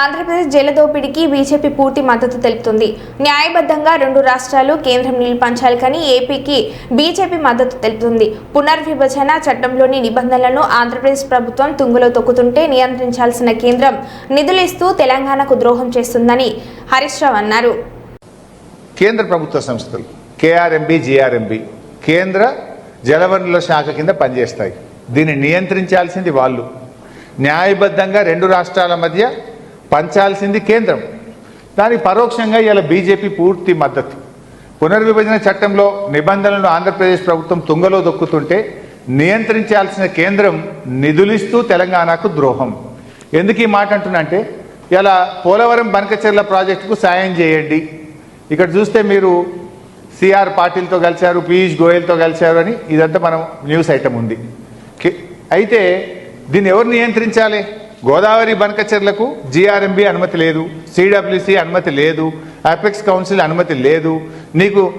Andhra Pradesh జలదోపిడికి BJP పూర్తి మద్దతు తెలుపుతుంది. న్యాయబద్ధంగా రెండు రాష్ట్రాలు కేంద్రం నీళ్ళు పంచాలి కానీ ఏపీకి బీజేపీ మద్దతు తెలుపుతుంది. పునర్విభజన చట్టంలోని నిబంధనలను ఆంధ్రప్రదేశ్ ప్రభుత్వం తుంగులో తొక్కుతుంటే నియంత్రించాల్సిన కేంద్రం నిధులు ఇస్తూ తెలంగాణకు ద్రోహం చేస్తుందని హరీష్ రావు అన్నారు. కేంద్ర ప్రభుత్వ సంస్థలు కేఆర్ఎంబి జిఆర్ఎంబి కేంద్ర జలవనరుల శాఖ కింద పనిచేస్తాయి. దీన్ని నియంత్రించాల్సింది వాళ్ళు. న్యాయబద్ధంగా రెండు రాష్ట్రాల మధ్య పంచాల్సింది కేంద్రం. దానికి పరోక్షంగా ఇలా బీజేపీ పూర్తి మద్దతు. పునర్విభజన చట్టంలో నిబంధనలను ఆంధ్రప్రదేశ్ ప్రభుత్వం తుంగలో దొక్కుతుంటే నియంత్రించాల్సిన కేంద్రం నిధులిస్తూ తెలంగాణకు ద్రోహం. ఎందుకు ఈ మాట అంటున్నంటే ఇలా పోలవరం బనకచెర్ల ప్రాజెక్టుకు సాయం చేయండి. ఇక్కడ చూస్తే మీరు సిఆర్ పాటిల్తో కలిశారు పీయూష్ గోయల్తో కలిశారు అని ఇదంతా మనం న్యూస్ ఐటమ్ ఉంది. అయితే దీన్ని ఎవరు నియంత్రించాలి? గోదావరి బనకచెర్లకు జిఆర్ఎంబి అనుమతి లేదు సిడబ్ల్యూసి అనుమతి లేదు అపెక్స్ కౌన్సిల్ అనుమతి లేదు. నీకు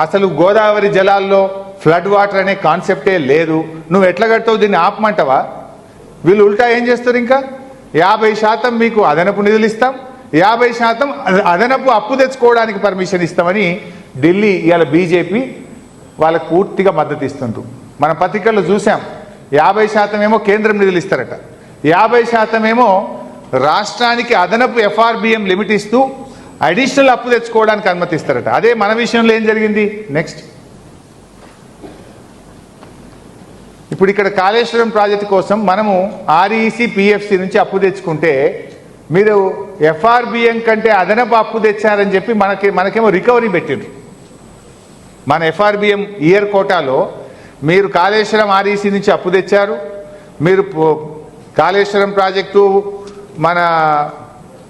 అసలు గోదావరి జలాల్లో ఫ్లడ్ వాటర్ అనే కాన్సెప్టే లేదు. నువ్వు ఎట్లా కడతావు దీన్ని ఆపమంటావా? వీళ్ళు ఉల్టా ఏం చేస్తారు ఇంకా? యాభై శాతం మీకు అదనపు నిధులు ఇస్తాం యాభై శాతం అద- అదనపు అప్పు తెచ్చుకోవడానికి పర్మిషన్ ఇస్తామని ఢిల్లీ ఇవాళ బీజేపీ వాళ్ళకు పూర్తిగా మద్దతు ఇస్తుండ్రు. మన పత్రికల్లో చూసాం యాభై శాతం ఏమో కేంద్రం నిధులు ఇస్తారట. యాభై శాతమేమో రాష్ట్రానికి అదనపు ఎఫ్ఆర్బిఎం లిమిట్ ఇస్తూ అడిషనల్ అప్పు తెచ్చుకోవడానికి అనుమతిస్తారట. అదే మన విషయంలో ఏం జరిగింది? నెక్స్ట్. ఇప్పుడు ఇక్కడ కాళేశ్వరం ప్రాజెక్టు కోసం మనము ఆర్ఈసి పిఎఫ్సి నుంచి అప్పు తెచ్చుకుంటే మీరు ఎఫ్ఆర్బిఎం కంటే అదనపు అప్పు తెచ్చారని చెప్పి మనకి మనకేమో రికవరీ పెట్టిండ్రు మన ఎఫ్ఆర్బిఎం ఇయర్ కోటాలో మీరు కాళేశ్వరం ఆర్ఈసి నుంచి అప్పు తెచ్చారు. మీరు పో- కాళేశ్వరం ప్రాజెక్టు మన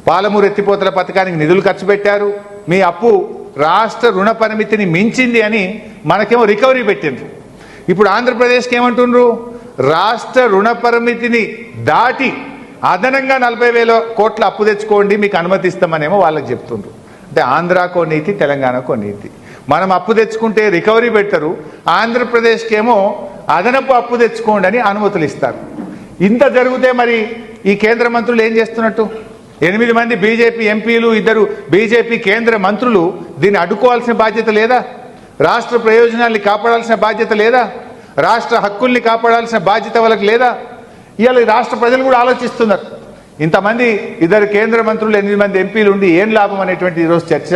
పాలమూరు ఎత్తిపోతల పథకానికి నిధులు ఖర్చు పెట్టారు. మీ అప్పు రాష్ట్ర రుణ పరిమితిని మించింది అని మనకేమో రికవరీ పెట్టిండ్రు. ఇప్పుడు ఆంధ్రప్రదేశ్కి ఏమంటుండ్రు? రాష్ట్ర రుణ పరిమితిని దాటి అదనంగా నలభై వేల కోట్ల అప్పు తెచ్చుకోండి మీకు అనుమతిస్తామనేమో వాళ్ళకి చెప్తుండ్రు. అంటే ఆంధ్రాకో నీతి తెలంగాణకో నీతి. మనం అప్పు తెచ్చుకుంటే రికవరీ పెడతారు. ఆంధ్రప్రదేశ్కేమో అదనపు అప్పు తెచ్చుకోండి అని అనుమతులు ఇస్తారు. ఇంత జరిగితే మరి ఈ కేంద్ర మంత్రులు ఏం చేస్తున్నట్టు? ఎనిమిది మంది బీజేపీ ఎంపీలు ఇద్దరు బీజేపీ కేంద్ర మంత్రులు దీన్ని అడ్డుకోవాల్సిన బాధ్యత లేదా? రాష్ట్ర ప్రయోజనాల్ని కాపాడాల్సిన బాధ్యత లేదా? రాష్ట్ర హక్కుల్ని కాపాడాల్సిన బాధ్యత వాళ్ళకి లేదా? ఇవాళ రాష్ట్ర ప్రజలు కూడా ఆలోచిస్తున్నారు. ఇంతమంది ఇద్దరు కేంద్ర మంత్రులు ఎనిమిది మంది ఎంపీలు ఉండి ఏం లాభం అనేటువంటి ఈరోజు చర్చ.